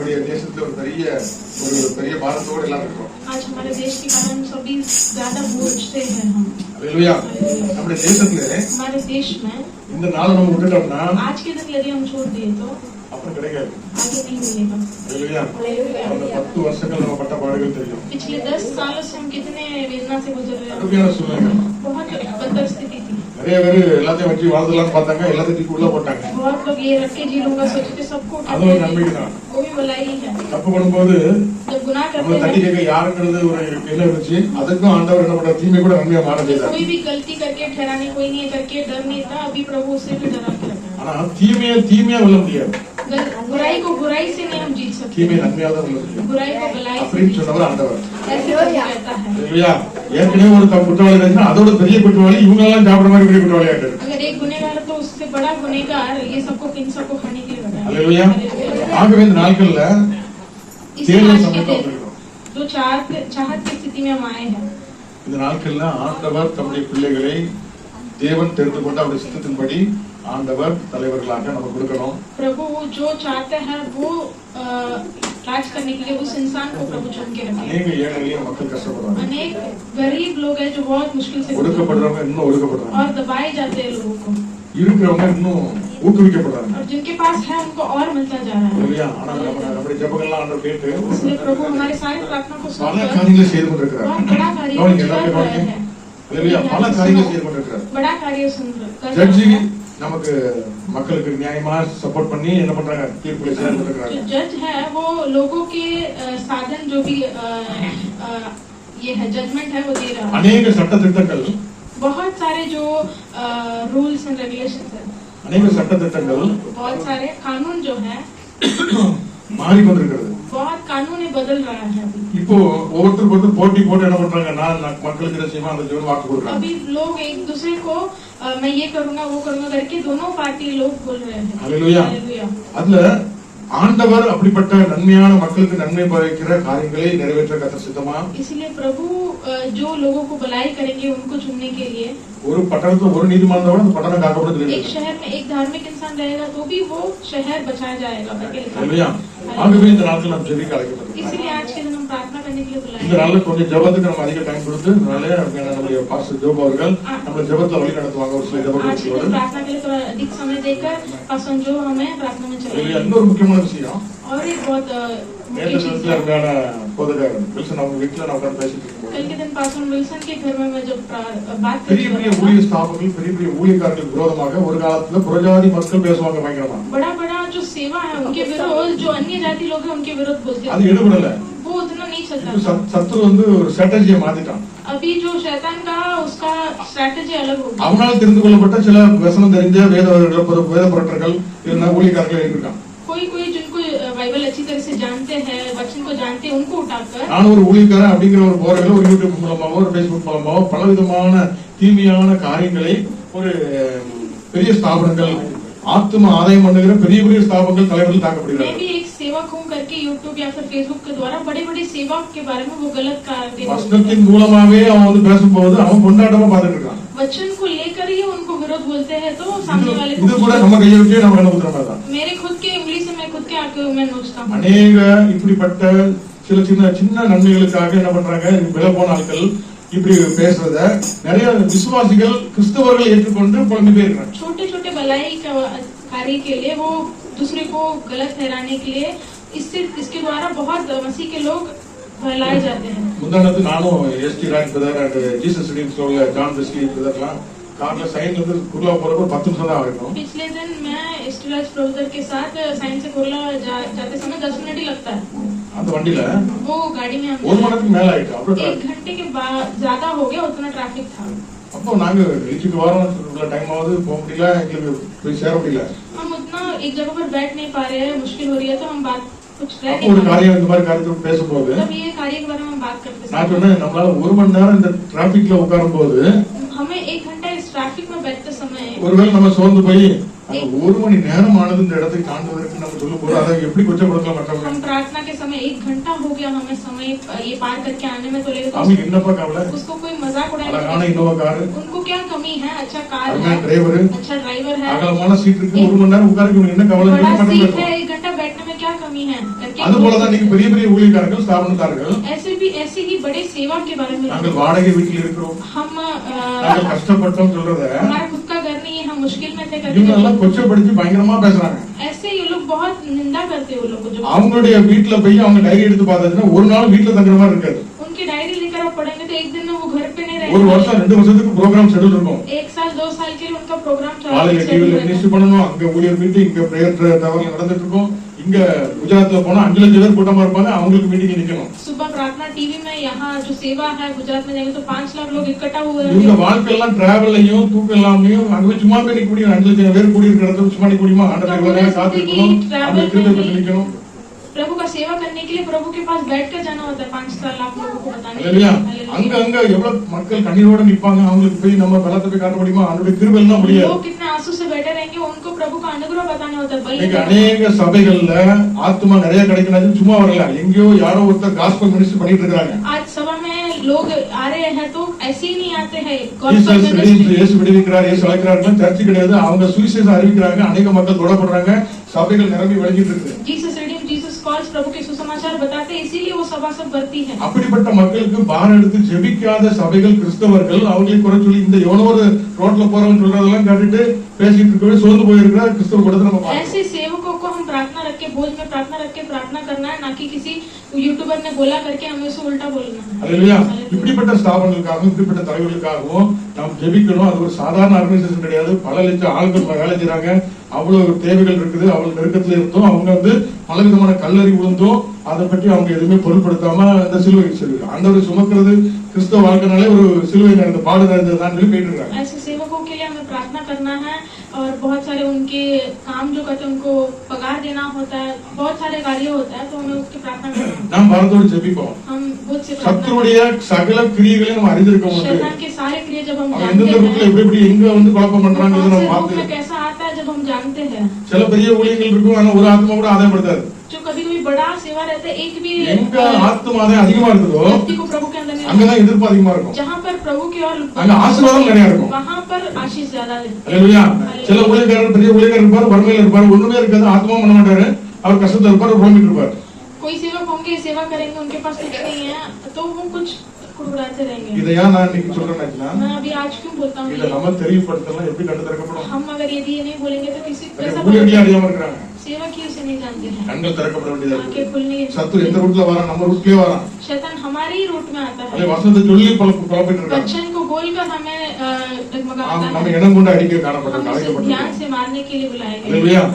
நம்முடைய தேசத்துல ஒரு பெரிய ஒரு பெரிய பாரத்தோடு எல்லாம் இருக்கிறோம். நம்முடைய தேசத்துல இந்த நாள் நம்ம விட்டுட்டோம்னா அப்புறம் கிடைக்காது. பத்து வருஷங்கள் நம்ம பட்ட பாடுகள் தெரியும். கடுமையான சூழ்நிலை நிறைய பேர் எல்லாத்தையும் வச்சு வாழ்ந்துலாம்னு பார்த்தாங்க எல்லாத்தையும் உள்ள போட்டாங்க. அது தப்பு பண்ணும்போது जब गुनाह நம்மளை करते தட்டி हैं கேட்க யாருங்கிறது ஒரு என்ன இருந்துச்சு அதுக்கும் ஆண்டவர் என்ன பண்ற தீமை கூட நன்மையா மாற செய்தார் कोई भी गलती करके ठहराने कोई नहीं है करके डर नहीं था अभी प्रभु उसे भी डरा के रखा है ஆனா தீமையை தீமையா வெல்ல முடியாது गल- बुराई को बुराई से नहीं हम जीत सकते தீமையை நன்மையா தான் வெல்ல முடியும் बुराई को भलाई से அப்படின்னு जीत சொன்னவர் ஆண்டவர் सकते। ऐसे प्रभु कहता है இல்லையா ஏற்கனவே ஒரு த- குற்றவாளி இருந்துச்சுன்னா அதோட பெரிய குற்றவாளி இவங்க எல்லாம் சாப்பிடுற மாதிரி பெரிய குற்றவாளி ஆயிட்டாரு अगर एक गुनेगार है तो उससे बड़ा गुनेगार ये सबको इन सबको खाने के लिए बनाया அல்லேலூயா हालेलुया। ஆகவே இந்த நாட்கள்ல इसी தேர்தல் आज के சமயத்தை दिन வந்திருக்கிறோம் जो चाहत चाहत की स्थिति में हम आए हैं இந்த நாட்கள்ல ஆண்டவர் தம்முடைய பிள்ளைகளை தேவன் தெரிந்து கொண்டு அவருடைய சித்தத்தின்படி ஆண்டவர் தலைவர்களாக நம்ம கொடுக்கணும் प्रभु जो चाहते हैं वो अ, राज करने के लिए उस इंसान को प्रभु चुन के रखे அநேக ஏழைகளையும் மக்கள் கஷ்டப்படுறாங்க अनेक गरीब लोग हैं जो बहुत मुश्किल से गुजर रहे ஒடுக்கப்படுறவங்க இன்னும் हैं ஒடுக்கப்படுறாங்க और दबाए जाते हैं लोगों को இருக்கிறவங்க இன்னும் ஊக்குவிக்கப்படுறாங்க और जिनके पास है उनको और मिलता जा रहा है இல்லையா ஆனா நம்ம நம்முடைய ஜபங்கள்லாம் ஆண்டவர் கேட்டு इसलिए प्रभु हमारे सारे प्रार्थना को பல सुनकर காரியங்களை செய்து கொண்டிருக்கிறார் बहुत बड़ा कार्य கவனிங்க कर எல்லாத்தையும் रहे கவனிங்க हैं இல்லையா பல காரியங்களை செய்து கொண்டிருக்கிறார் बड़ा कार्य सुन कर ஜட்ஜி रहे हैं நமக்கு மக்களுக்கு நியாயமா சப்போர்ட் பண்ணி என்ன பண்றாங்க தீர்ப்புகளை செய்து जो கொண்டிருக்கிறாங்க जज है वो लोगों के अ, साधन जो भी अ, अ, ये है जजमेंट है वो दे रहा है அநேக சட்ட திட்டங்கள் बहुत सारे जो रूल्स एंड रेगुलेशन है அநேக சட்ட திட்டங்கள் बहुत सारे कानून जो है மாறிக்கொண்டிருக்கிறது बहुत कानून ये बदल रहा है अभी இப்போ ஒவ்வொருத்தருக்கு ஒருத்தர் போட்டி போட்டு என்ன பண்றாங்க நான் நான் மக்களுக்கு இதை செய்வேன் அந்த செய்வேன் வாக்கு கொடுக்குறாங்க अभी लोग एक दूसरे को अ, मैं ये करूंगा वो करूंगा करके दोनों पार्टी लोग बोल रहे हैं हालेलुया। हालेलुया। அதுல ஆண்டவர் அப்படிப்பட்ட நன்மையான மக்களுக்கு நன்மை பயக்கிற காரியங்களை நிறைவேற்ற கத்த சித்தமா इसलिए प्रभु अ, जो लोगों को भलाई करेंगे उनको चुनने के लिए ஒரு பட்டணத்துல ஒரு நீதிமான் தான் அந்த பட்டணம் காக்கப்படுது एक शहर में एक धार्मिक इंसान रहेगा तो भी वो शहर बचाया जाएगा करके लिखा இல்லையா है। ஆகவே இந்த நாட்கள் நம்ம ஜெபிக்க அழைக்கப்பட்டிருக்கிறோம் इसीलिए आज के दिन हम प्रार्थना करने के लिए இந்த बुलाए நாள்ல கொஞ்சம் ஜெபத்துக்கு நம்ம அதிக டைம் கொடுத்து அதனால நம்முடைய பாஸ்டர் ஜோப் அவர்கள் நம்ம ஜெபத்துல வழி நடத்துவாங்க ஒரு சில आज के दिन ஜெபங்கள் प्रार्थना के लिए थोड़ा अधिक समय देकर पासन जो हमें प्रार्थना में இல்லையா चलाएंगे இன்னொரு முக்கியமான விஷயம் और एक बहुत अ, मुख्य நேற்று चीज தினத்துல है அருமையான போதகர் வில்சன் அவங்க வீட்டுல நான் உட்கார்ந்து பேசிட்டு कल இருக்கும்போது के दिन पासन विल्सन के घर में मैं जब प्रा- बात कर பெரிய பெரிய ஊழிய ஸ்தாபங்கள் பெரிய பெரிய ஊழியக்காரர்களுக்கு விரோதமாக ஒரு காலத்துல புறஜாதி மக்கள் பேசுவாங்க பயங்கரமா बड़ा बड़ा जो सेवा है उनके विरोध जो अन्य जाति लोग हैं उनके विरोध बोलते அது हैं எடுபடல वो उतना नहीं இப்ப चलता था சத்- சத்துரு வந்து ஒரு ஸ்ட்ராட்டஜியை மாத்திட்டான் अभी जो शैतान का उसका स्ट्रैटेजी अलग हो गया அவனால் தெரிந்து கொள்ளப்பட்ட சில வசனம் தெரிஞ்ச வேத வேத புரட்டர்கள் இல்லைன்னா ஊழியக்காரர்கள் இருக்கான் कोई कोई जिनको अ, बाइबल अच्छी तरह से जानते हैं वचन को जानते हैं उनको उठाकर நானும் ஒரு ஊழியக்காரன் அப்படிங்கிற ஒரு போரையில ஒரு யூடியூப் மூலமாவோ ஒரு பேஸ்புக் மூலமாவோ பல விதமான தீமையான காரியங்களை ஒரு பெரிய ஸ்தாபனங்கள் ஆத்தும ஆதாயம் பண்ணுகிற பெரிய பெரிய ஸ்தாபனங்கள் தலைவர்கள் मैं தாக்கப்படுகிறார்கள் भी एक सेवक हूँ करके यूट्यूब या फिर फेसबुक के द्वारा बड़े बड़े सेवक के बारे में वो गलत कार्य வசனத்தின் மூலமாவே அவன் வந்து பேசும்போது அவன் கொண்டாட்டமா பார்த்துட்டு இருக்கான் वचन को लेकर ही उनको विरोध बोलते हैं तो सामने वाले இது को கூட நம்ம கையை விட்டு நம்ம கண்ண மாதிரி தான் मेरे खुद के उंगली से मैं खुद के आके मैं नोचता हूँ அநேக இப்படிப்பட்ட சில சின்ன சின்ன நன்மைகளுக்காக என்ன பண்றாங்க விலை போன ஆட்கள் இப்படி பேசுறத நிறைய விசுவாசிகள் கிறிஸ்தவர்கள் ஏற்றுக்கொண்டு புலம்பி போயிருக்காங்க छोटे छोटे भलाई का- कार्य के लिए वो दूसरे को गलत ठहराने के लिए इससे इसके द्वारा बहुत मसीह के लोग बहलाए जाते हैं முந்தானத்து நானும் ST Raj brother and Jesus studying ஸ்டோர்ல ஜான் பெஸ்கி பிரதர்லாம் கார்ல சைன்ல இருந்து குருலா போறப்ப பத்து நிமிஷம் தான் ஆகணும் पिछले दिन मैं स्टीराज प्रोफेसर के साथ साइंस से कुरला जा, जाते समय दस मिनट ही लगता है அந்த வண்டியில वो गाड़ी में ஒரு हम மணி நேரத்துக்கு மேல ஆயிட்டு அப்புறம் एक घंटे के बाद ज्यादा हो गया उतना ट्रैफिक था அப்போ நாங்க வீட்டுக்கு வரோம் இவ்வளவு டைம் ஆகுது போக முடியல எங்களுக்கு போய் சேர முடியல हम उतना एक जगह पर बैठ नहीं पा रहे हैं मुश्किल हो रही है तो हम बात कुछ रह அப்போ ஒரு नहीं पा रहे காரியம் இந்த மாதிரி காரியத்தை பேசும்போது तब ये कार्य के बारे में हम बात करते நான் समय சொன்னேன் நம்மளால ஒரு மணி நேரம் இந்த டிராபிக்ல உட்காரும் போது हमें एक घंटा इस ट्रैफिक में बैठते समय ஒருவேளை நம்ம சோர்ந்து போய் அந்த ஒரு மணி நேரம் ஆனது இந்த இடத்தை தாண்டுவதற்கு நம்ம சொல்லும் போது அதை எப்படி கொச்சப்படுத்தலாம் மற்றவங்க हम प्रार्थना के समय एक घंटा हो गया हमें समय ये पार करके आने में तो लेकिन அவங்களுக்கு என்னப்பா கவலை उसको कोई मजाक அழகான उड़ाने இன்னோவா காரு उनको क्या कमी है अच्छा कार அருமையான है டிரைவர் अच्छा ड्राइवर है அகலமான சீட் இருக்கு ஒரு மணி நேரம் உட்காருக்கு இவனுக்கு என்ன கவலை बड़ा மட்டும் सीट பேசுவோம் है एक घंटा बैठने में क्या कमी है करके அது போலதான் நீங்க பெரிய பெரிய ஊழியக்காரர்கள் ஸ்தாபனத்தார்கள் ऐसे भी ऐसे ही बड़े सेवा के बारे में நாங்கள் வாடகை வீட்டில் இருக்கிறோம் हम நாங்கள் अ, கஷ்டப்பட்டோம் சொல்றத हमारा खुद का घर नहीं है हम मुश्किल में थे இவங்க करके எல்லாம் கொச்சப்படுத்தி பயங்கரமா பேசுறாங்க ऐसे ये लोग बहुत निंदा करते हैं वो लोग को जो அவங்களுடைய வீட்டுல போய் அவங்க டைரி எடுத்து பார்த்தாச்சுன்னா ஒரு நாள் வீட்டுல தங்குற மாதிரி இருக்காது उनकी डायरी लेकर आप पढ़ेंगे तो एक दिन में वो घर पे नहीं ஒரு रहेंगे வருஷம் ரெண்டு வருஷத்துக்கு ப்ரோக்ராம் ஷெட்யூல் இருக்கும் एक साल दो साल के लिए उनका प्रोग्राम காலையில டிவில மினிஸ்டர் பண்ணணும் அங்க ஊழியர் மீட்டிங் இங்க பிரேயர் டவர்ல நடந்துட்டு இருக்கும் இங்க குஜராத்ல போனா அஞ்சு லட்சம் பேர் கூட்டமா இருப்பாங்க அவங்களுக்கு மீட்டிங் நிக்கணும் सुबह प्रार्थना टीवी में यहाँ जो सेवा है गुजरात में जाएंगे तो पांच लाख लोग इकट्ठा हुए இவங்க हैं வாழ்க்கை எல்லாம் டிராவல்லையும் தூக்கம் இல்லாமையும் அங்க போய் சும்மா போய் நிக்க முடியும் அஞ்சு லட்சம் பேர் கூடி இருக்கிற இடத்துல சும்மா நிக்க முடியுமா ஆண்டவர் இவ்வளவு நேரம் காத்து இருக்கணும் அந்த கிருபை பத்தி நிக்கணும் प्रभु का सेवा करने के लिए प्रभु के पास बैठ कर जाना होता है पांच साल लाख लोगों को बताने के लिए இல்லையா हालेलुया। அங்க அங்க எவ்வளவு மக்கள் கண்ணீரோட நிப்பாங்க அவங்களுக்கு போய் நம்ம பலத்தை போய் காட்ட முடியுமா அவருடைய கிருபை எல்லாம் முடியாது लोग कितने आंसू से बैठे रहेंगे उनको प्रभु का अनुग्रह बताना होता है இன்னைக்கு बलि அநேக சபைகள்ல ஆத்மா நிறைய கிடைக்கணும் சும்மா வரல எங்கேயோ யாரோ ஒருத்தர் காஸ்பல் மினிஸ்டர் பண்ணிட்டு இருக்காங்க आज सभा में लोग आ रहे हैं तो ऐसे ही नहीं आते हैं ஜீசஸ் gospel redeems, ministry இயேசு விடுவிக்கிறார் இயேசு அழைக்கிறார்கள் சர்ச்சு கிடையாது அவங்க சுவிசேஷம் அறிவிக்கிறாங்க அநேக மக்கள் தொடப்படுறாங்க சபைகள் நிரம்பி வழங்கிட்டு இருக்கு जीसस रिडीम जीसस कॉल्स प्रभु के सुसमाचार बताते हैं इसीलिए वो सभा सब बढ़ती है அப்படிப்பட்ட மக்களுக்கு பாரம் எடுத்து ஜெபிக்காத சபைகள் கிறிஸ்தவர்கள் அவங்களை குறை சொல்லி இந்த எவனோ ஒரு ரோட்ல போறவன் சொல்றதெல்லாம் கேட்டுட்டு பேசிட்டு இருக்கவே சோர்ந்து போயிருக்கிற கிறிஸ்தவ கூடத்தை நம்ம பார்க்கிறோம் ऐसे सेवकों को हम प्रार्थना रख के बोझ में प्रार्थना रख के प्रार्थना करना है ना कि किसी यूट्यूबर ने बोला करके हमें उसे उल्टा बोलना है அல்லையா இப்படிப்பட்ட ஸ்தாபனங்களுக்காகவும் இப்படிப்பட்ட தலைவர்களுக்காகவும் நாம் ஜெபிக்கணும் அது ஒரு சாதாரண ஆர்கனைசேஷன் கிடையாது பல லட்சம் ஆளுங்கள் வேலை செய்றாங்க அவ்வளவு தேவைகள் இருக்குது அவ்வளவு நெருக்கத்துல இருந்தோம் அவங்க வந்து பல விதமான கல்லறி விழுந்தோம் அதை பற்றி அவங்க எதுவுமே பொருட்படுத்தாம இந்த சிலுவை சிலுவை ஆண்டவரை சுமக்கிறது கிறிஸ்தவ வாழ்க்கைனாலே ஒரு சிலுவை நடந்த பாடு நடந்ததுதான் சொல்லி போயிட்டு இருக்காங்க ऐसे सेवकों के लिए हमें प्रार्थना करना है और बहुत सारे उनके काम जो करते हैं उनको पगार देना होता है बहुत सारे कार्य होता है तो हमें उसकी प्रार्थना करना होता நாம் பாரத்தோடு ஜெபிப்போம் है हम बहुत से प्रार्थना சத்துருடைய சகல கிரியைகளையும் நம்ம அறிந்திருக்க போது शैतान के सारे क्रिया जब हम அவன் जानते எந்தெந்த ரூட்ல हैं எப்படி எப்படி எங்க வந்து குழப்பம் பண்றாங்கிறத कौन से நம்ம रूप பார்த்து में कैसा आता है जब हम जानते हैं சில பெரிய ஊழியர்கள் இருக்கும் ஆனா ஒரு ஆத்மா கூட ஆதாயப்படுத்தாது जो कभी कभी बड़ा सेवा रहता है एक भी எங்க ஆத்மா ஆதாயம் அதிகமா இருக்குதோ व्यक्ति को प्रभु के अंदर नहीं அங்கதான் எதிர்ப்பு அதிகமா இருக்கும் जहाँ पर प्रभु की ओर அங்க ஆசீர்வாதம் நிறைய இருக்கும் वहाँ पर आशीष ज्यादा है அல்லேலூயா சில ஊழியக்காரர் பெரிய ஊழியக்காரர் இருப்பார் வறுமையில இருப்பார் ஒண்ணுமே இருக்காது ஆத்மாவும் பண்ண மாட்டாரு அவர் கஷ்டத்துல இருப்பார் ரோமிட்டு இருப்பார் कोई सेवक होंगे सेवा करेंगे उनके पास कुछ नहीं है तो वो कुछ कुड़कुड़ाते रहेंगे இதை ஏன் நான் இன்னைக்கு சொல்றேன்னாச்சுன்னா मैं अभी आज क्यों बोलता हूँ இதை ये? நம்ம தெரியப்படுத்தலாம் எப்படி கண்டு திறக்கப்படும் हम अगर यदि ये नहीं बोलेंगे तो किसी कैसा ஊழியர்களே पता- அறியாம இருக்கிறாங்க सेवक ही उसे नहीं जानते हैं கண்கள் திறக்கப்பட வேண்டியதா आंखें இருக்கு खुलनी சத்து எந்த ரூட்ல வரான் நம்ம ரூட்லயே வரான் शैतान हमारे ही रूट में आता அதே है வசனத்தை சொல்லி குழப்ப குழப்பிட்டு இருக்காங்க बच्चन को बोलकर हमें अ, ஆம், डगमगाता நம்ம है இனம் கொண்டு அடிக்க காணப்பட்ட हम उसे ध्यान கலைக்கப்பட்டிருக்கோம் से मारने के लिए बुलाए हालेलुया। गए